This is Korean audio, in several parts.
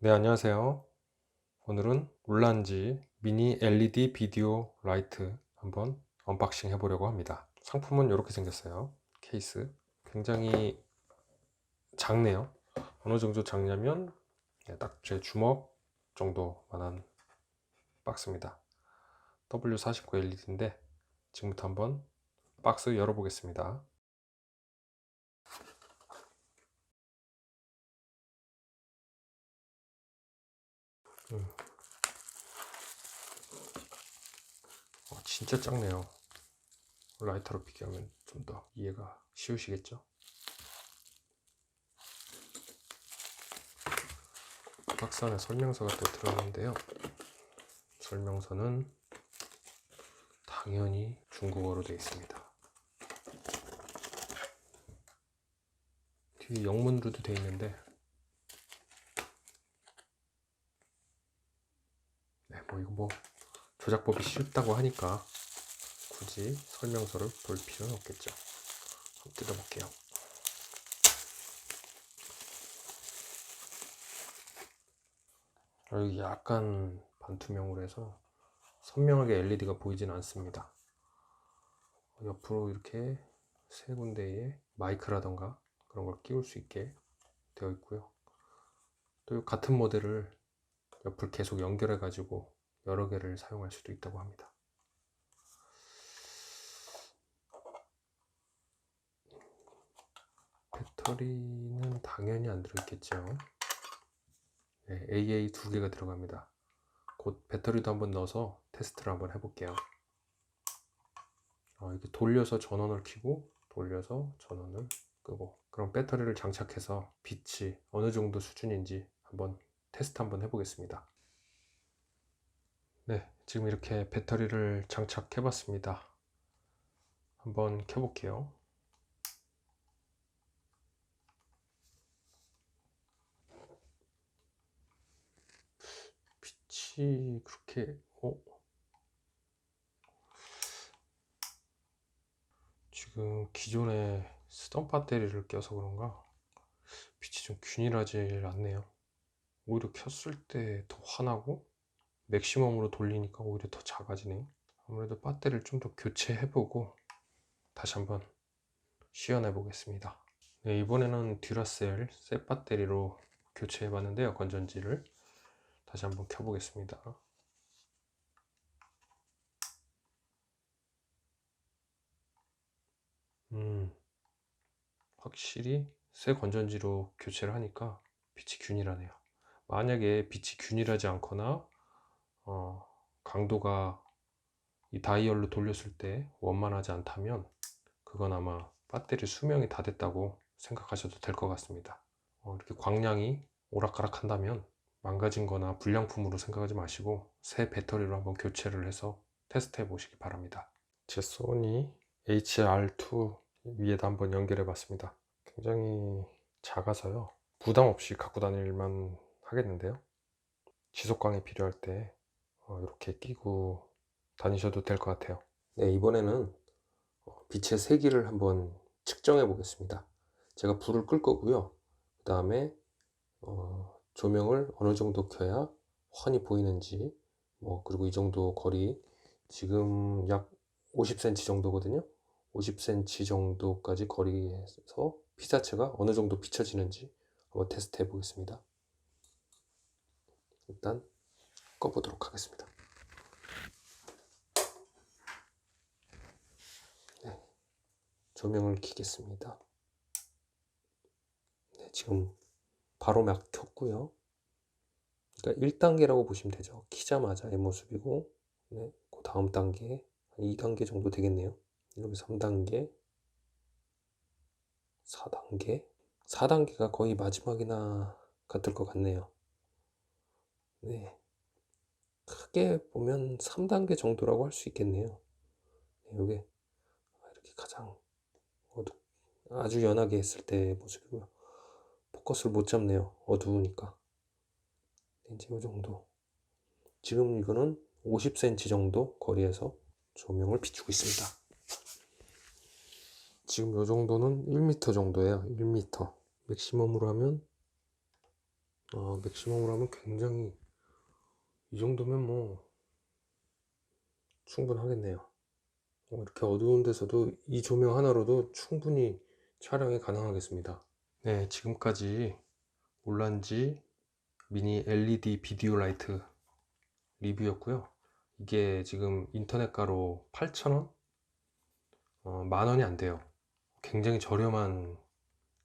네, 안녕하세요. 오늘은 울란지 미니 LED 비디오 라이트 한번 언박싱 해보려고 합니다. 상품은 이렇게 생겼어요. 케이스. 굉장히 작네요. 어느 정도 작냐면 네, 딱제 주먹 정도만한 박스입니다. W49 LED인데 지금부터 한번 박스 열어보겠습니다. 어, 진짜 작네요. 라이터로 비교하면 좀 더 이해가 쉬우시겠죠? 박스 안에 설명서가 또 들어있는데요. 설명서는 당연히 중국어로 되어 있습니다. 뒤에 영문으로도 되어 있는데 네, 뭐 이거 뭐 조작법이 쉽다고 하니까 굳이 설명서를 볼 필요는 없겠죠. 뜯어볼게요. 여기 약간 반투명으로 해서 선명하게 LED가 보이진 않습니다. 옆으로 이렇게 세 군데에 마이크라던가 그런 걸 끼울 수 있게 되어 있고요. 또 같은 모델을 옆을 계속 연결해 가지고 여러 개를 사용할 수도 있다고 합니다. 배터리는 당연히 안 들어있겠죠. 네, AA 두 개가 들어갑니다. 곧 배터리도 한번 넣어서 테스트를 한번 해볼게요. 어, 이렇게 돌려서 전원을 켜고 돌려서 전원을 끄고 그럼 배터리를 장착해서 빛이 어느 정도 수준인지 한번 테스트 한번 해보겠습니다. 네, 지금 이렇게 배터리를 장착해 봤습니다. 한번 켜볼게요. 빛이 그렇게, 어? 지금 기존에 쓰던 배터리를 껴서 그런가 빛이 좀 균일하지 않네요. 오히려 켰을 때 더 환하고 맥시멈으로 돌리니까 오히려 더 작아지네요. 아무래도 배터리를 좀 더 교체해보고 다시 한번 시연해 보겠습니다. 네, 이번에는 듀라셀 셋 배터리로 교체해 봤는데요. 건전지를 다시 한번 켜보겠습니다. 음, 확실히 새 건전지로 교체를 하니까 빛이 균일하네요. 만약에 빛이 균일하지 않거나 어, 강도가 이 다이얼로 돌렸을 때 원만하지 않다면 그건 아마 배터리 수명이 다 됐다고 생각하셔도 될 것 같습니다. 어, 이렇게 광량이 오락가락 한다면 망가진 거나 불량품으로 생각하지 마시고 새 배터리로 한번 교체를 해서 테스트 해 보시기 바랍니다. 제 소니 HR2 위에다 한번 연결해 봤습니다. 굉장히 작아서요. 부담 없이 갖고 다닐만 하겠는데요. 지속광이 필요할 때 어, 이렇게 끼고 다니셔도 될 것 같아요. 네, 이번에는 어, 빛의 세기를 한번 측정해 보겠습니다. 제가 불을 끌 거고요. 그 다음에 어, 조명을 어느 정도 켜야 환히 보이는지 뭐 그리고 이 정도 거리 지금 약 50cm 정도거든요. 50cm 정도까지 거리에서 피사체가 어느 정도 비춰지는지 한번 테스트 해 보겠습니다. 일단 꺼보도록 하겠습니다. 네, 조명을 켜겠습니다. 네, 지금 바로 막 켰고요. 그러니까 1단계라고 보시면 되죠. 키자마자의 모습이고, 네, 그 다음 단계, 2단계 정도 되겠네요. 이렇게 3단계, 4단계, 4단계가 거의 마지막이나 같을 것 같네요. 네. 크게 보면 3단계 정도라고 할 수 있겠네요. 네, 이게 이렇게 가장 어두 아주 연하게 했을 때 모습이고요. 포커스를 못 잡네요. 어두우니까. 네, 이제 이 정도. 지금 이거는 50cm 정도 거리에서 조명을 비추고 있습니다. 지금 이 정도는 1m 정도예요. 1m. 맥시멈으로 하면 어, 맥시멈으로 하면 굉장히 이 정도면 뭐 충분하겠네요. 어, 이렇게 어두운 데서도 이 조명 하나로도 충분히 촬영이 가능하겠습니다. 네, 지금까지 올란지 미니 LED 비디오 라이트 리뷰였고요. 이게 지금 인터넷가로 8,000원? 어, 만 원이 안 돼요. 굉장히 저렴한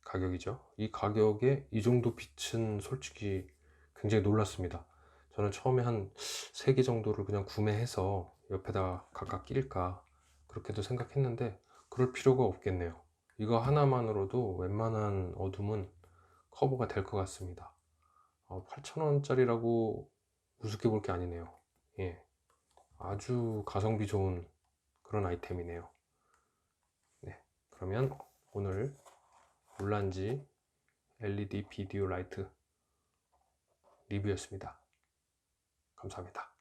가격이죠. 이 가격에 이 정도 빛은 솔직히 굉장히 놀랐습니다. 저는 처음에 한 3개 정도를 그냥 구매해서 옆에다 각각 끼릴까 그렇게도 생각했는데 그럴 필요가 없겠네요. 이거 하나만으로도 웬만한 어둠은 커버가 될 것 같습니다. 8,000원짜리라고 우습게 볼 게 아니네요. 예. 아주 가성비 좋은 그런 아이템이네요. 네. 그러면 오늘 올란지 LED 비디오 라이트 리뷰였습니다. 감사합니다.